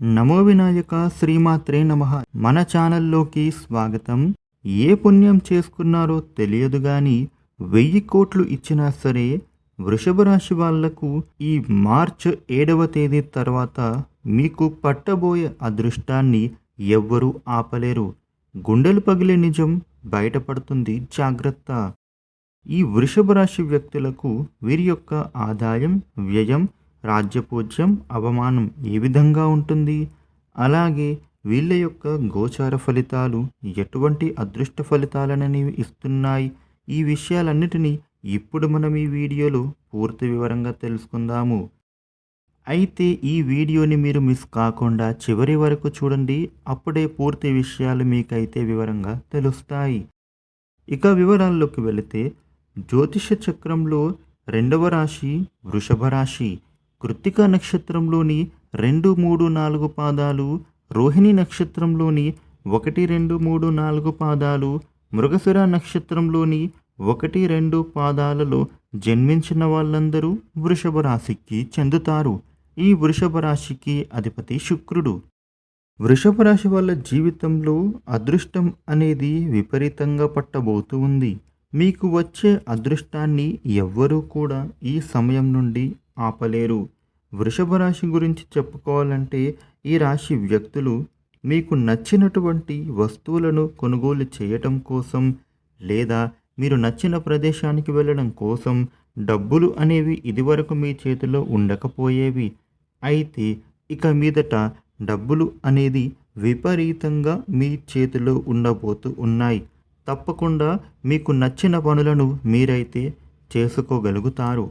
నమో వినాయక శ్రీమాత్రే నమ. మన ఛానల్లోకి స్వాగతం. ఏ పుణ్యం చేసుకున్నారో తెలియదు గాని వెయ్యి కోట్లు ఇచ్చినా సరే వృషభ రాశి వాళ్ళకు ఈ మార్చ్ ఏడవ తేదీ తర్వాత మీకు పట్టబోయే అదృష్టాన్ని ఎవ్వరూ ఆపలేరు. గుండెలు పగిలే నిజం బయటపడుతుంది జాగ్రత్త. ఈ వృషభ రాశి వ్యక్తులకు వీరి యొక్క ఆదాయం వ్యయం రాజ్యపూజ్యం అవమానం ఏ విధంగా ఉంటుంది? అలాగే వీళ్ళ యొక్క గోచార ఫలితాలు ఎటువంటి అదృష్ట ఫలితాలనని ఇస్తున్నాయి? ఈ విషయాలన్నిటినీ ఇప్పుడు మనం ఈ వీడియోలో పూర్తి వివరంగా తెలుసుకుందాము. అయితే ఈ వీడియోని మీరు మిస్ కాకుండా చివరి వరకు చూడండి. అప్పుడే పూర్తి విషయాలు మీకైతే వివరంగా తెలుస్తాయి. ఇక వివరాల్లోకి వెళితే జ్యోతిష చక్రంలో రెండవ రాశి వృషభ రాశి. కృత్తిక నక్షత్రంలోని రెండు మూడు నాలుగు పాదాలు రోహిణి నక్షత్రంలోని ఒకటి రెండు మూడు నాలుగు పాదాలు మృగశిర నక్షత్రంలోని ఒకటి రెండు పాదాలలో జన్మించిన వాళ్ళందరూ వృషభ రాశికి చెందుతారు. ఈ వృషభ రాశికి అధిపతి శుక్రుడు. వృషభ రాశి వాళ్ళ జీవితంలో అదృష్టం అనేది విపరీతంగా పట్టబోతూ ఉంది. మీకు వచ్చే అదృష్టాన్ని ఎవ్వరూ కూడా ఈ సమయం నుండి ఆపలేరు. వృషభ రాశి గురించి చెప్పుకోవాలంటే ఈ రాశి వ్యక్తులు మీకు నచ్చినటువంటి వస్తువులను కొనుగోలు చేయటం కోసం లేదా మీరు నచ్చిన ప్రదేశానికి వెళ్ళడం కోసం డబ్బులు అనేవి ఇదివరకు మీ చేతిలో ఉండకపోయేవి. అయితే ఇక మీదట డబ్బులు అనేది విపరీతంగా మీ చేతిలో ఉండబోతూ ఉన్నాయి. తప్పకుండా మీకు నచ్చిన పనులను మీరైతే చేసుకోగలుగుతారు.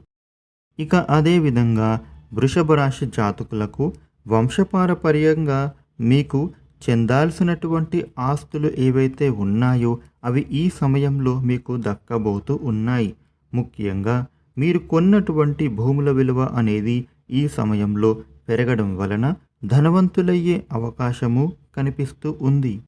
ఇక అదేవిధంగా వృషభ రాశి జాతకులకు వంశపారపర్యంగా మీకు చెందాల్సినటువంటి ఆస్తులు ఏవైతే ఉన్నాయో అవి ఈ సమయంలో మీకు దక్కబోతూ ఉన్నాయి. ముఖ్యంగా మీరు కొన్నటువంటి భూముల విలువ అనేది ఈ సమయంలో పెరగడం వలన ధనవంతులయ్యే అవకాశము కనిపిస్తూ ఉంది.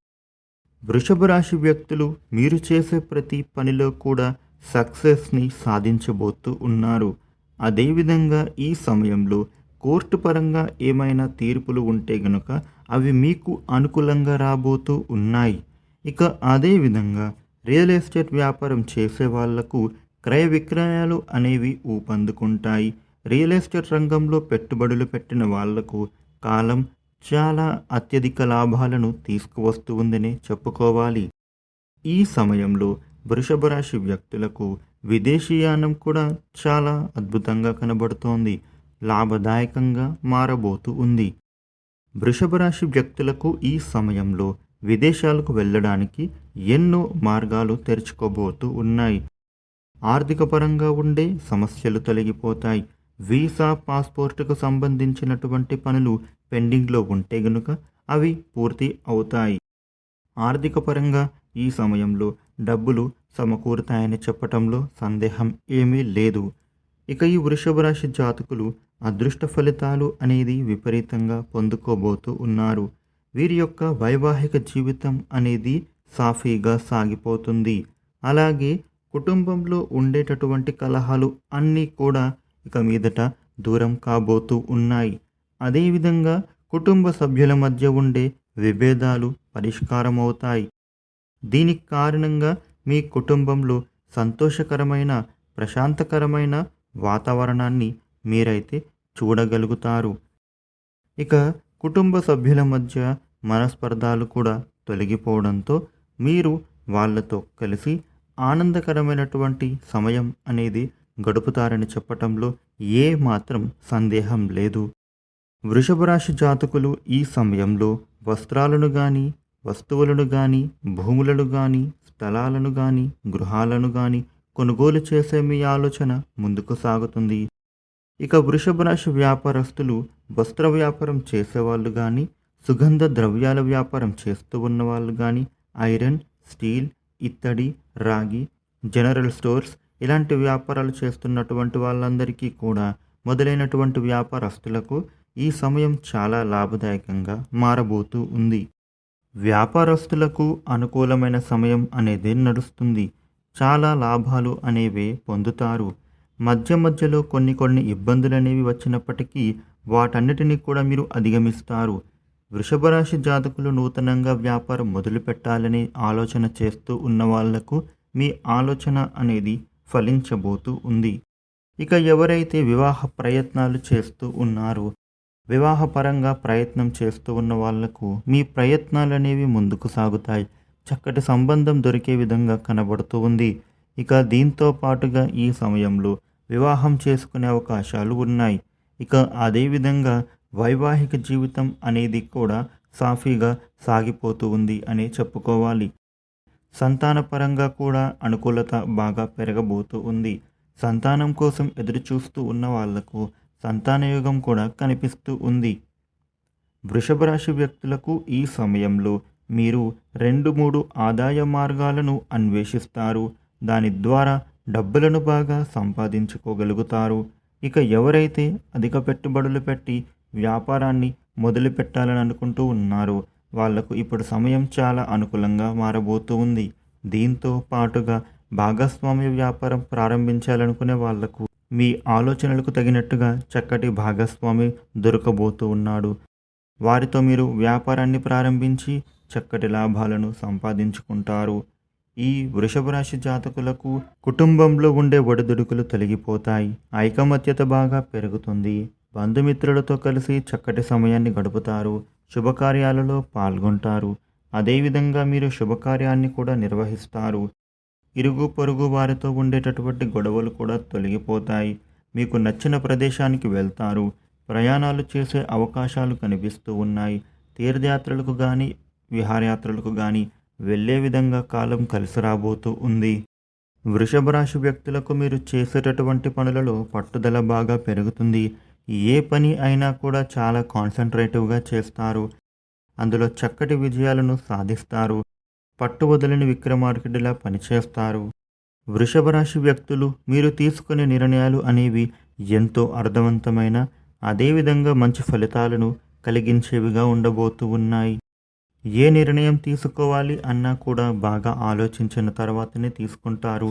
వృషభ రాశి వ్యక్తులు మీరు చేసే ప్రతి పనిలో కూడా సక్సెస్ని సాధించబోతూ ఉన్నారు. అదేవిధంగా ఈ సమయంలో కోర్టు పరంగా ఏమైనా తీర్పులు ఉంటే గనుక అవి మీకు అనుకూలంగా రాబోతూ ఉన్నాయి. ఇక అదేవిధంగా రియల్ ఎస్టేట్ వ్యాపారం చేసే వాళ్ళకు క్రయ విక్రయాలు అనేవి ఊపందుకుంటాయి. రియల్ ఎస్టేట్ రంగంలో పెట్టుబడులు పెట్టిన వాళ్ళకు కాలం చాలా అత్యధిక లాభాలను తీసుకువస్తుందనే చెప్పుకోవాలి. ఈ సమయంలో వృషభ రాశి వ్యక్తులకు విదేశీయానం కూడా చాలా అద్భుతంగా కనబడుతోంది. లాభదాయకంగా మారబోతూ ఉంది. వృషభ రాశి వ్యక్తులకు ఈ సమయంలో విదేశాలకు వెళ్ళడానికి ఎన్నో మార్గాలు తెరుచుకోబోతూ ఉన్నాయి. ఆర్థిక పరంగా ఉండే సమస్యలు తొలగిపోతాయి. వీసా పాస్పోర్టుకు సంబంధించినటువంటి పనులు పెండింగ్లో ఉంటే గనుక అవి పూర్తి అవుతాయి. ఆర్థిక పరంగా ఈ సమయంలో డబ్బులు సమకూరుతాయని చెప్పటంలో సందేహం ఏమీ లేదు. ఇక ఈ వృషభ రాశి జాతకులు అదృష్ట ఫలితాలు అనేది విపరీతంగా పొందుకోబోతూ ఉన్నారు. వీరి యొక్క వైవాహిక జీవితం అనేది సాఫీగా సాగిపోతుంది. అలాగే కుటుంబంలో ఉండేటటువంటి కలహాలు అన్నీ కూడా ఇక మీదట దూరం కాబోతూ ఉన్నాయి. అదేవిధంగా కుటుంబ సభ్యుల మధ్య ఉండే విభేదాలు పరిష్కారమవుతాయి. దీనికి కారణంగా మీ కుటుంబంలో సంతోషకరమైన ప్రశాంతకరమైన వాతావరణాన్ని మీరైతే చూడగలుగుతారు. ఇక కుటుంబ సభ్యుల మధ్య మనస్పర్ధాలు కూడా తొలగిపోవడంతో మీరు వాళ్ళతో కలిసి ఆనందకరమైనటువంటి సమయం అనేది గడుపుతారని చెప్పటంలో ఏ మాత్రం సందేహం లేదు. వృషభ రాశి జాతకులు ఈ సమయంలో వస్త్రాలను కానీ వస్తువులను కానీ భూములను కానీ స్థలాలను కానీ గృహాలను కానీ కొనుగోలు చేసే మీ ఆలోచన ముందుకు సాగుతుంది. ఇక వృషభ రాశి వ్యాపారస్తులు వస్త్ర వ్యాపారం చేసేవాళ్ళు కానీ సుగంధ ద్రవ్యాల వ్యాపారం చేస్తూ ఉన్న వాళ్ళు కానీ ఐరన్ స్టీల్ ఇత్తడి రాగి జనరల్ స్టోర్స్ ఇలాంటి వ్యాపారాలు చేస్తున్నటువంటి వాళ్ళందరికీ కూడా మొదలైనటువంటి వ్యాపారస్తులకు ఈ సమయం చాలా లాభదాయకంగా మారబోతూ ఉంది. వ్యాపారస్తులకు అనుకూలమైన సమయం అనేది నడుస్తుంది. చాలా లాభాలు అనేవి పొందుతారు. మధ్య మధ్యలో కొన్ని కొన్ని ఇబ్బందులు అనేవి వచ్చినప్పటికీ వాటన్నిటిని కూడా మీరు అధిగమిస్తారు. వృషభ రాశి జాతకులు నూతనంగా వ్యాపారం మొదలు పెట్టాలని ఆలోచన చేస్తూ ఉన్న వాళ్ళకు మీ ఆలోచన అనేది ఫలించబోతూ ఉంది. ఇక ఎవరైతే వివాహ ప్రయత్నాలు చేస్తూ ఉన్నారో వివాహపరంగా ప్రయత్నం చేస్తూ ఉన్న వాళ్ళకు మీ ప్రయత్నాలు అనేవి ముందుకు సాగుతాయి. చక్కటి సంబంధం దొరికే విధంగా కనబడుతూ ఉంది. ఇక దీంతో పాటుగా ఈ సమయంలో వివాహం చేసుకునే అవకాశాలు ఉన్నాయి. ఇక అదేవిధంగా వైవాహిక జీవితం అనేది కూడా సాఫీగా సాగిపోతూ ఉంది అని చెప్పుకోవాలి. సంతానపరంగా కూడా అనుకూలత బాగా పెరగబోతూ ఉంది. సంతానం కోసం ఎదురు చూస్తూ ఉన్న వాళ్ళకు సంతానయోగం కూడా కనిపిస్తూ ఉంది. వృషభ రాశి వ్యక్తులకు ఈ సమయంలో మీరు రెండు మూడు ఆదాయ మార్గాలను అన్వేషిస్తారు. దాని ద్వారా డబ్బులను బాగా సంపాదించుకోగలుగుతారు. ఇక ఎవరైతే అధిక పెట్టుబడులు పెట్టి వ్యాపారాన్ని మొదలు పెట్టాలని అనుకుంటూ ఉన్నారో వాళ్ళకు ఇప్పుడు సమయం చాలా అనుకూలంగా మారబోతూ ఉంది. దీంతో పాటుగా భాగస్వామ్య వ్యాపారం ప్రారంభించాలనుకునే వాళ్ళకు మీ ఆలోచనలకు తగినట్టుగా చక్కటి భాగస్వామి దొరకబోతూ ఉన్నాడు. వారితో మీరు వ్యాపారాన్ని ప్రారంభించి చక్కటి లాభాలను సంపాదించుకుంటారు. ఈ వృషభ రాశి జాతకులకు కుటుంబంలో ఉండే ఒడిదుడుకులు తొలగిపోతాయి. ఐకమత్యత బాగా పెరుగుతుంది. బంధుమిత్రులతో కలిసి చక్కటి సమయాన్ని గడుపుతారు. శుభకార్యాలలో పాల్గొంటారు. అదేవిధంగా మీరు శుభకార్యాన్ని కూడా నిర్వహిస్తారు. ఇరుగు పొరుగు వారితో ఉండేటటువంటి గొడవలు కూడా తొలగిపోతాయి. మీకు నచ్చిన ప్రదేశానికి వెళ్తారు. ప్రయాణాలు చేసే అవకాశాలు కనిపిస్తూ ఉన్నాయి. తీర్థయాత్రలకు కానీ విహారయాత్రలకు కానీ వెళ్ళే విధంగా కాలం కలిసి రాబోతూ ఉంది. వృషభ రాశి వ్యక్తులకు మీరు చేసేటటువంటి పనులలో పట్టుదల బాగా పెరుగుతుంది. ఏ పని అయినా కూడా చాలా కాన్సన్ట్రేటివ్గా చేస్తారు. అందులో చక్కటి విజయాలను సాధిస్తారు. పట్టు వదలని విక్రమార్కుడిలా పనిచేస్తారు. వృషభ రాశి వ్యక్తులు మీరు తీసుకునే నిర్ణయాలు అనేవి ఎంతో అర్థవంతమైన అదేవిధంగా మంచి ఫలితాలను కలిగించేవిగా ఉండబోతూ ఉన్నాయి. ఏ నిర్ణయం తీసుకోవాలి అన్నా కూడా బాగా ఆలోచించిన తర్వాతనే తీసుకుంటారు.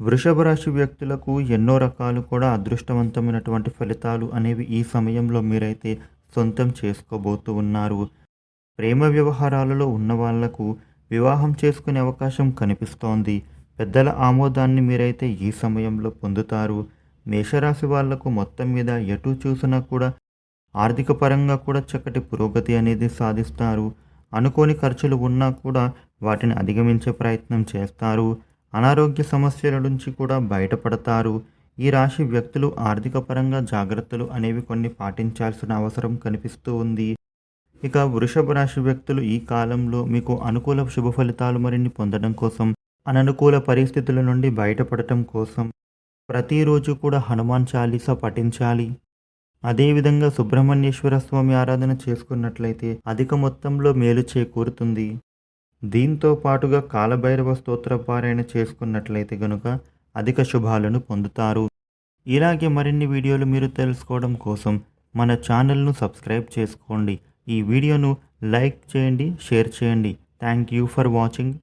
వృషభ రాశి వ్యక్తులకు ఎన్నో రకాలు కూడా అదృష్టవంతమైనటువంటి ఫలితాలు అనేవి ఈ సమయంలో మీరైతే సొంతం చేసుకోబోతూ ఉన్నారు. ప్రేమ వ్యవహారాలలో ఉన్న వాళ్ళకు వివాహం చేసుకునే అవకాశం కనిపిస్తోంది. పెద్దల ఆమోదాన్ని మీరైతే ఈ సమయంలో పొందుతారు. మేషరాశి వాళ్ళకు మొత్తం మీద ఎటు చూసినా కూడా ఆర్థిక పరంగా కూడా చక్కటి పురోగతి అనేది సాధిస్తారు. అనుకోని ఖర్చులు ఉన్నా కూడా వాటిని అధిగమించే ప్రయత్నం చేస్తారు. అనారోగ్య సమస్యల నుంచి కూడా బయటపడతారు. ఈ రాశి వ్యక్తులు ఆర్థిక పరంగా జాగ్రత్తలు అనేవి కొన్ని పాటించాల్సిన అవసరం కనిపిస్తూ ఉంది. ఇక వృషభ రాశి వ్యక్తులు ఈ కాలంలో మీకు అనుకూల శుభ ఫలితాలు మరిన్ని పొందడం కోసం అననుకూల పరిస్థితుల నుండి బయటపడటం కోసం ప్రతిరోజు కూడా హనుమాన్ చాలీసా పఠించాలి. అదేవిధంగా సుబ్రహ్మణ్యేశ్వర స్వామి ఆరాధన చేసుకున్నట్లయితే అధిక మొత్తంలో మేలు చేకూరుతుంది. దీంతో పాటుగా కాలభైరవ స్తోత్ర పారాయణ చేసుకున్నట్లయితే గనుక అధిక శుభాలను పొందుతారు. ఇలాగే మరిన్ని వీడియోలు మీరు తెలుసుకోవడం కోసం మన ఛానల్ను సబ్స్క్రైబ్ చేసుకోండి. ఈ వీడియోను లైక్ చేయండి షేర్ చేయండి. Thank you for watching